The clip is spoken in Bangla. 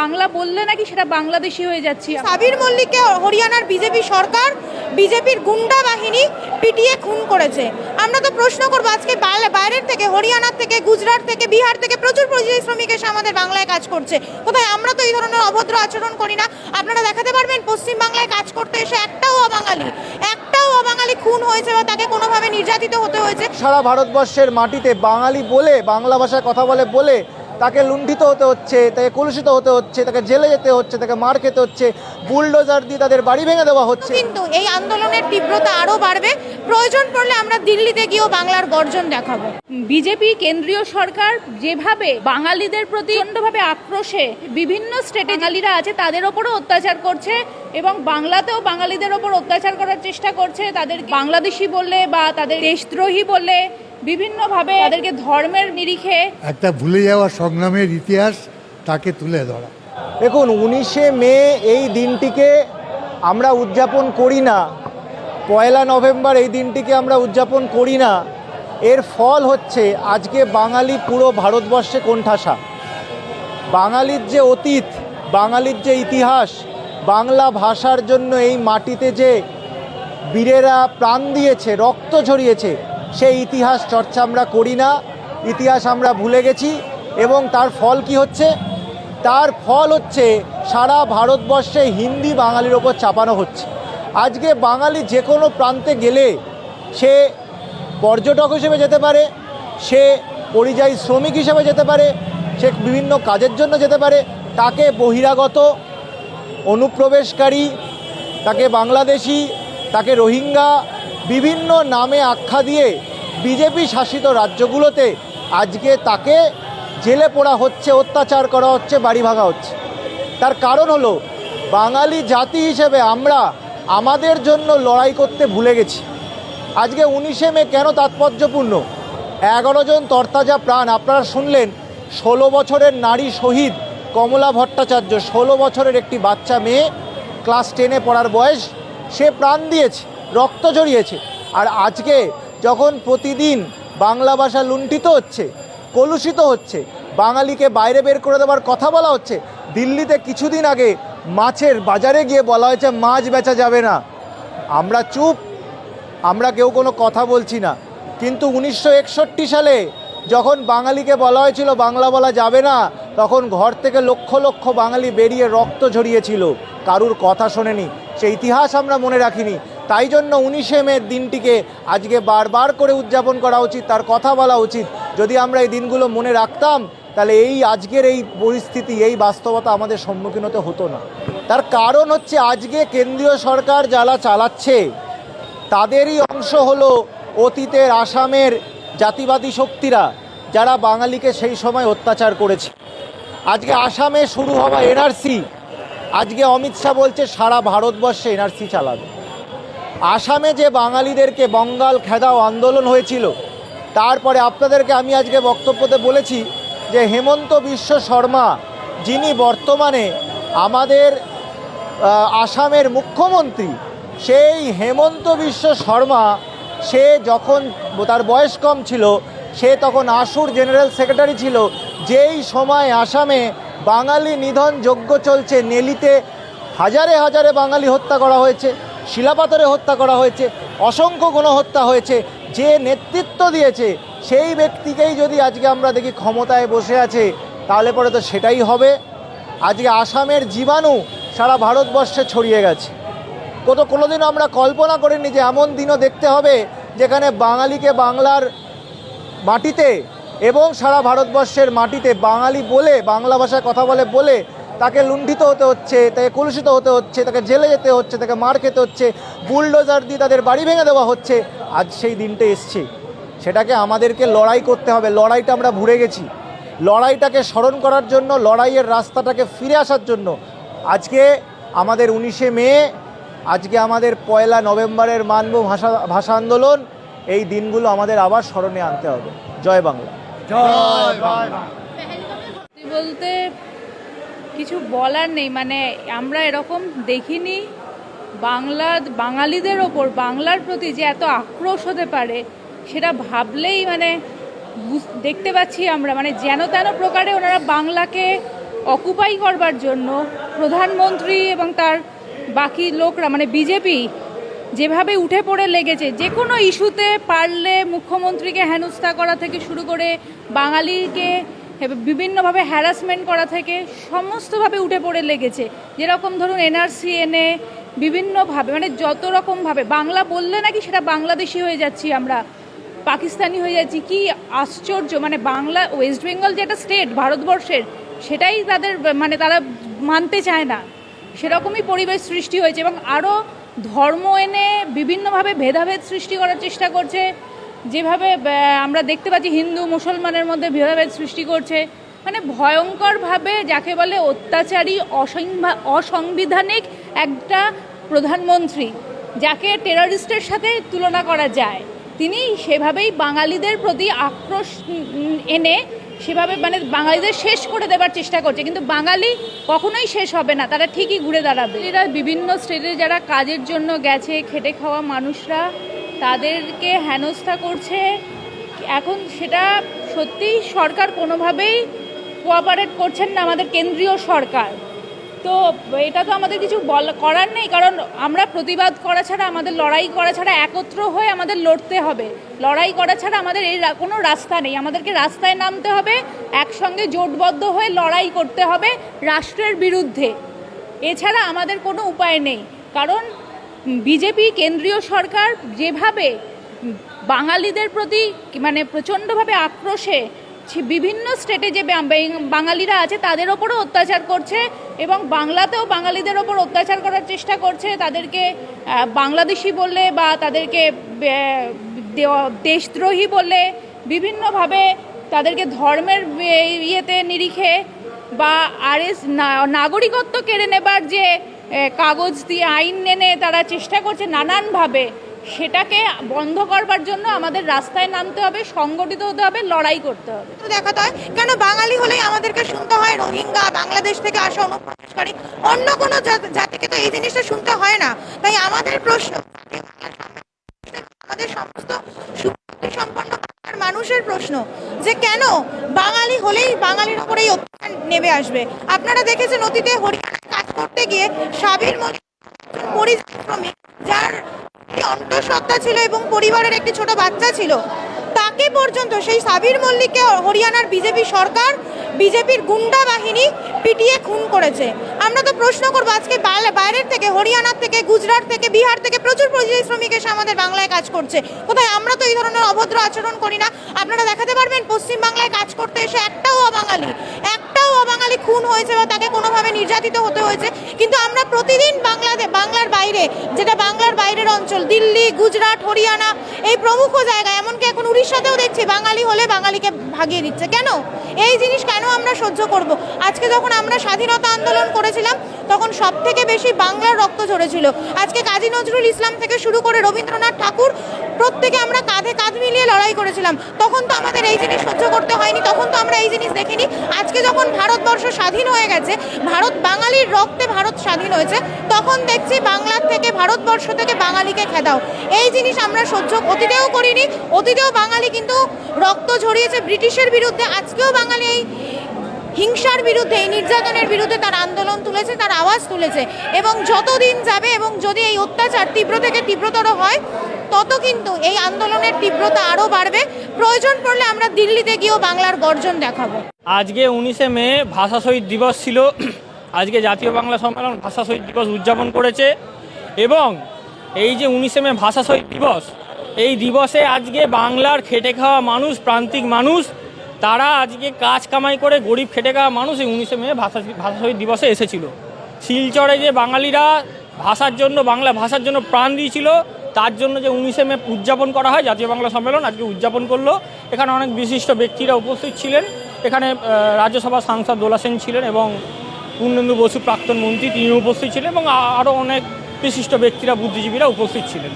বাংলা বললে নাকি সেটা বাংলাদেশি হয়ে যাচ্ছি। সাবির মল্লিককে হরিয়ানার বিজেপি সরকার বিজেপির গুন্ডা বাহিনী পিটিয়ে খুন করেছে। আমরা তো প্রশ্ন করব আজকে বাইরের থেকে হরিয়ানার থেকে গুজরাট থেকে বিহার থেকে প্রচুর পরিযায়ী শ্রমিক এসে আমাদের বাংলায় কাজ করছে। কোথায়? আমরা তো এই ধরনের অভদ্র আচরণ করি না। আপনারা দেখাতে পারবেন পশ্চিম বাংলায় কাজ করতে এসে একটাও অবাঙালি একটাও অবাঙালি খুন হয়েছে বা তাকে কোনোভাবে নির্যাতিত হতে হয়েছে। সারা ভারতবর্ষের মাটিতে বাঙালি বলে বাংলা ভাষায় কথা বলে বলে তাকে লুণ্ঠিত হতে হচ্ছে তাকে কলুষিত হতে হচ্ছে তাকে জেলে যেতে হচ্ছে তাকে মার খেতে হচ্ছে বুলডোজার দিয়ে তাদের বাড়ি ভেঙে দেওয়া হচ্ছে। কিন্তু এই আন্দোলনের তীব্রতা আরও বাড়বে। প্রয়োজন পড়লে আমরা দিল্লিতে গিয়েও বাংলার গর্জন দেখাবো। বিজেপি কেন্দ্রীয় সরকার যেভাবে বাঙালিদের প্রতি প্রচণ্ডভাবে আক্রোশে বিভিন্ন স্টেটে বাঙালিরা আছে তাদের ওপরও অত্যাচার করছে এবং বাংলাতেও বাঙালিদের ওপর অত্যাচার করার চেষ্টা করছে। তাদের বাংলাদেশি বললে বা তাদের দেশদ্রোহী বললে বিভিন্নভাবে তাদেরকে ধর্মের নিরিখে একটা ভুলে যাওয়া সংগ্রামের ইতিহাস তাকে তুলে ধরা। দেখুন উনিশে মে এই দিনটিকে আমরা উদযাপন করি না। পয়লা নভেম্বর এই দিনটিকে আমরা উদযাপন করি না। এর ফল হচ্ছে আজকে বাঙালি পুরো ভারতবর্ষে কোণঠাসা। বাঙালির যে অতীত বাঙালির যে ইতিহাস বাংলা ভাষার জন্য এই মাটিতে যে বীরেরা প্রাণ দিয়েছে রক্ত ঝরিয়েছে সেই ইতিহাস চর্চা আমরা করি না, ইতিহাস আমরা ভুলে গেছি এবং তার ফল কি হচ্ছে? তার ফল হচ্ছে সারা ভারতবর্ষে হিন্দি বাঙালির ওপর চাপানো হচ্ছে। আজকে বাঙালি যে কোনো প্রান্তে গেলে সে পর্যটক হিসেবে যেতে পারে, সে পরিযায়ী শ্রমিক হিসেবে যেতে পারে, সে বিভিন্ন কাজের জন্য যেতে পারে, তাকে বহিরাগত, অনুপ্রবেশকারী, তাকে বাংলাদেশি, তাকে রোহিঙ্গা বিভিন্ন নামে আখ্যা দিয়ে বিজেপি শাসিত রাজ্যগুলোতে আজকে তাকে জেলে পোড়া হচ্ছে, অত্যাচার করা হচ্ছে, বাড়ি ভাঙা হচ্ছে। তার কারণ হলো, বাঙালি জাতি হিসেবে আমরা আমাদের জন্য লড়াই করতে ভুলে গেছি। আজকে উনিশে মে কেন তাৎপর্যপূর্ণ? এগারো জন তরতাজা প্রাণ, আপনারা শুনলেন, ষোলো বছরের নারী শহীদ কমলা ভট্টাচার্য, ষোলো বছরের একটি বাচ্চা মেয়ে, ক্লাস টেনে পড়ার বয়স, সে প্রাণ দিয়েছে। রক্ত জড়িয়েছে। আর আজকে যখন প্রতিদিন বাংলা ভাষা লুণ্ঠিত হচ্ছে, কলুষিত হচ্ছে, বাঙালিকে বাইরে বের করে দেওয়ার কথা বলা হচ্ছে, দিল্লিতে কিছুদিন আগে মাছের বাজারে গিয়ে বলা হয়েছে, মাছ বেচা যাবে না। আমরা চুপ, আমরা কেউ কোনো কথা বলছি না। কিন্তু উনিশশো একষট্টি সালে যখন বাঙালিকে বলা হয়েছিল, বাংলা বলা যাবে না, তখন ঘর থেকে লক্ষ লক্ষ বাঙালি বেরিয়ে রক্ত ঝরিয়েছিল। কারুর কথা শোনেনি। সেই ইতিহাস আমরা মনে রাখিনি। তাই জন্য উনিশে মে দিনটিকে আজকে বারবার করে উদযাপন করা উচিত, তার কথা বলা উচিত। যদি আমরা এই দিনগুলো মনে রাখতাম, তাহলে এই আজকের এই পরিস্থিতি, এই বাস্তবতা আমাদের সম্মুখীন হতে হতো না। তার কারণ হচ্ছে আজকে কেন্দ্রীয় সরকার যারা চালাচ্ছে, তাদেরই অংশ হলো অতীতের আসামের জাতিবাদী শক্তিরা, যারা বাঙালিকে সেই সময় অত্যাচার করেছে। আজকে আসামে শুরু হওয়া এনআরসি, আজকে অমিত শাহ বলছে সারা ভারতবর্ষে এনআরসি চালাবে। আসামে যে বাঙালিদেরকে বঙ্গাল খেদাও আন্দোলন হয়েছিল, তারপরে আপনাদেরকে আমি আজকে বক্তব্যতে বলেছি যে হেমন্ত বিশ্ব শর্মা যিনি বর্তমানে আমাদের আসামের মুখ্যমন্ত্রী, সেই হেমন্ত বিশ্ব শর্মা, সে যখন তার বয়স কম ছিল, সে তখন আশুর জেনারেল সেক্রেটারি ছিল, যেই সময় আসামে বাঙালি নিধন যজ্ঞ চলছে, নেলিতে হাজারে হাজারে বাঙালি হত্যা করা হয়েছে। শিলাপাথরে হত্যা করা হয়েছে, অসংখ্য গণহত্যা হয়েছে, যে নেতৃত্ব দিয়েছে সেই ব্যক্তিকেই যদি আজকে আমরা দেখি ক্ষমতায় বসে আছে, তাহলে পরে তো সেটাই হবে। আজকে আসামের জীবাণু সারা ভারতবর্ষে ছড়িয়ে গেছে। কত কোনোদিনও আমরা কল্পনা করিনি যে এমন দিনও দেখতে হবে যেখানে বাঙালিকে বাংলার মাটিতে এবং সারা ভারতবর্ষের মাটিতে বাঙালি বলে, বাংলা ভাষায় কথা বলে বলে তাকে লুণ্ঠিত হতে হচ্ছে তাকে কলুষিত হতে হচ্ছে তাকে জেলে যেতে হচ্ছে তাকে মার খেতে হচ্ছে বুলডোজার দিয়ে তাদের বাড়ি ভেঙে দেওয়া হচ্ছে। আজ সেই দিনটা এসছে। সেটাকে আমাদেরকে লড়াই করতে হবে। লড়াইটা আমরা ভুলে গেছি। লড়াইটাকে স্মরণ করার জন্য লড়াইয়ের রাস্তাটাকে ফিরে আসার জন্য আজকে আমাদের উনিশে মে আজকে আমাদের পয়লা নভেম্বরের মানব ভাষা ভাষা আন্দোলন এই দিনগুলো আমাদের আবার স্মরণে আনতে হবে। জয় বাংলা। সত্যি বলতে কিছু বলার নেই। মানে আমরা এরকম দেখিনি। বাংলা, বাঙালিদের ওপর, বাংলার প্রতি যে এত আক্রোশ হতে পারে, সেটা ভাবলেই মানে দেখতে পাচ্ছি আমরা। মানে যেন তেন প্রকারে ওনারা বাংলাকে অকুপাই করবার জন্য প্রধানমন্ত্রী এবং তার বাকি লোকরা মানে বিজেপি, যেভাবে উঠে পড়ে লেগেছে, যে কোনো ইস্যুতে পারলে মুখ্যমন্ত্রীকে হেনস্থা করা থেকে শুরু করে বাঙালিকে বিভিন্নভাবে হ্যারাসমেন্ট করা থেকে সমস্তভাবে উঠে পড়ে লেগেছে। যেরকম ধরুন এনআরসি এনে বিভিন্নভাবে মানে যত রকমভাবে বাংলা বললে নাকি সেটা বাংলাদেশি হয়ে যাচ্ছি আমরা, পাকিস্তানি হয়ে যাচ্ছি, কি আশ্চর্য মানে বাংলা ওয়েস্ট বেঙ্গল যে একটা স্টেট ভারতবর্ষের, সেটাই তাদের মানে তারা মানতে চায় না। সেরকমই পরিবেশ সৃষ্টি হয়েছে এবং আরও ধর্ম এনে বিভিন্নভাবে ভেদাভেদ সৃষ্টি করার চেষ্টা করছে। যেভাবে আমরা দেখতে পাচ্ছি হিন্দু, মুসলমানের মধ্যে ভেদাভেদ সৃষ্টি করছে মানে ভয়ঙ্করভাবে যাকে বলে অত্যাচারী অসাংবিধানিক একটা প্রধানমন্ত্রী, যাকে টেররিস্টের সাথে তুলনা করা যায়। তিনি সেভাবেই বাঙালিদের প্রতি আক্রোশ এনে সেভাবে মানে বাঙালিদের শেষ করে দেবার চেষ্টা করছে। কিন্তু বাঙালি কখনোই শেষ হবে না, তারা ঠিকই ঘুরে দাঁড়াবে। এরা বিভিন্ন স্টেটে যারা কাজের জন্য গেছে, খেটে খাওয়া মানুষরা তাদেরকে হেনস্থা করছে। এখন সেটা সত্যিই সরকার কোনোভাবেই কোঅপারেট করছেন না, আমাদের কেন্দ্রীয় সরকার। তো এটা তো আমাদের কিছু বল, করার নেই, কারণ আমরা প্রতিবাদ করা ছাড়া, আমাদের লড়াই করা ছাড়া একত্র হয়ে আমাদের লড়তে হবে। লড়াই করা ছাড়া আমাদের এই কোনো রাস্তা নেই। আমাদেরকে রাস্তায় নামতে হবে, একসঙ্গে জোটবদ্ধ হয়ে লড়াই করতে হবে রাষ্ট্রের বিরুদ্ধে। এছাড়া আমাদের কোনো উপায় নেই। কারণ বিজেপি কেন্দ্রীয় সরকার যেভাবে বাঙালিদের প্রতি মানে প্রচণ্ডভাবে আক্রোশে বিভিন্ন স্টেটে যে বাঙালিরা আছে, তাদের ওপরও অত্যাচার করছে এবং বাংলাতেও বাঙালিদের ওপর অত্যাচার করার চেষ্টা করছে। তাদেরকে বাংলাদেশি বললে বা তাদেরকে দেশদ্রোহী বললে বিভিন্নভাবে তাদেরকে ধর্মের ইয়েতে নিরিখে বা আর এস নাগরিকত্ব কেড়ে নেবার যে কাগজ দিয়ে আইন এনে তারা চেষ্টা করছে নানানভাবে। সেটাকে বন্ধ করবার জন্য আমাদের রাস্তায় নামতে হবে, সংগঠিত হতে হবে, লড়াই করতে হবে। দেখাতে হয়, কেন বাঙালি হলেই আমাদেরকে শুনতে হয় রোহিঙ্গা, বাংলাদেশ থেকে আসা অনুপ্রবেশকারী? অন্য কোনো জাতিকে তো এই জিনিসটা শুনতে হয় না। তাই আমাদের প্রশ্ন, আমাদের সমস্ত সম্পন্ন মানুষের প্রশ্ন, যে কেন বাঙালি হলেই বাঙালির উপরে এই অত্যাচার নেমে আসবে? আপনারা দেখেছেন অতীতে হরিয়ানায় কাজ করতে গিয়ে সাবির মল্লিক পরিযায়ী শ্রমিক যার অন্তঃসত্ত্বা ছিল এবং পরিবারের একটি ছোট বাচ্চা ছিল, তাকে পর্যন্ত সেই সাবির মল্লিককে হরিয়ানার বিজেপি সরকার, বিজেপির গুন্ডা বাহিনী পিটিয়ে খুন করেছে। আমরা তো প্রশ্ন করব, আজকে বাইরের থেকে, হরিয়ানার থেকে, গুজরাট থেকে, বিহার থেকে প্রচুর পরিযায়ী শ্রমিক এসে আমাদের বাংলায় কাজ করছে। কোথায়? আমরা তো এই ধরনের অভদ্র আচরণ করি না। আপনারা দেখাতে পারবেন, পশ্চিমবাংলায় কাজ করতে এসে একটাও অবাঙালি একটাও অবাঙালি খুন হয়েছে বা তাকে কোনোভাবে নির্যাতিত হতে হয়েছে। কিন্তু আমরা প্রতিদিন বাংলাদেশ বাংলার বাইরে, যেটা বাংলার বাইরের অঞ্চল, দিল্লি, গুজরাট, হরিয়ানা, এই প্রমুখ জায়গা, এমনকি এখন উড়িষ্যাতেও দেখছি বাঙালি হলে বাঙালিকে ভাগিয়ে দিচ্ছে। কেন? এই জিনিস কেন আমরা সহ্য করব? আজকে যখন আমরা স্বাধীনতা আন্দোলন করেছিলাম, তখন সব থেকে বেশি বাংলার রক্ত ঝরেছিল। আজকে কাজী নজরুল ইসলাম থেকে শুরু করে রবীন্দ্রনাথ ঠাকুর প্রত্যেকে আমরা কাঁধে কাঁধ মিলিয়ে লড়াই করেছিলাম। তখন তো আমাদের এই জিনিস সহ্য করতে হয়নি, তখন তো আমরা এই জিনিস দেখিনি। আজকে যখন ভারতবর্ষ স্বাধীন হয়ে গেছে, ভারত বাঙালির রক্তে ভারত স্বাধীন হয়েছে, তখন দেখছি বাংলার থেকে, ভারতবর্ষ থেকে বাঙালিকে খেদাও। এই জিনিস আমরা সহ্য অতীতেও করিনি, অতীতেও বাঙালি কিন্তু রক্ত ঝরিয়েছে ব্রিটিশের বিরুদ্ধে। আজকেও বাঙালি এই হিংসার বিরুদ্ধে, এই নির্যাতনের বিরুদ্ধে তার আন্দোলন তুলেছে, তার আওয়াজ তুলেছে। এবং যত দিন যাবে এবং যদি এই অত্যাচার তীব্র থেকে তীব্রতর হয় তত কিন্তু এই আন্দোলনের তীব্রতা আরও বাড়বে। প্রয়োজন পড়লে আমরা দিল্লিতে গিয়েও বাংলার গর্জন দেখাবো। আজকে উনিশে মে ভাষা শহীদ দিবস ছিল। আজকে জাতীয় বাংলা সম্মেলন ভাষা শহীদ দিবস উদযাপন করেছে। এবং এই যে উনিশে মে ভাষা শহীদ দিবস, এই দিবসে আজকে বাংলার খেটে খাওয়া মানুষ, প্রান্তিক মানুষ, তারা আজকে কাজ কামাই করে গরিব খেটে খাওয়া মানুষ এই উনিশে মে ভাষা ভাষা শহীদ দিবসে এসেছিল। শিলচরে যে বাঙালিরা ভাষার জন্য, বাংলা ভাষার জন্য প্রাণ দিয়েছিল তার জন্য যে উনিশে মে উদযাপন করা হয়, জাতীয় বাংলা সম্মেলন আজকে উদযাপন করল। এখানে অনেক বিশিষ্ট ব্যক্তিরা উপস্থিত ছিলেন। এখানে রাজ্যসভা সাংসদ দোলা সেন ছিলেন এবং পূর্ণেন্দু বসু প্রাক্তন মন্ত্রী তিনি উপস্থিত ছিলেন এবং আরও অনেক বিশিষ্ট ব্যক্তিরা, বুদ্ধিজীবীরা উপস্থিত ছিলেন।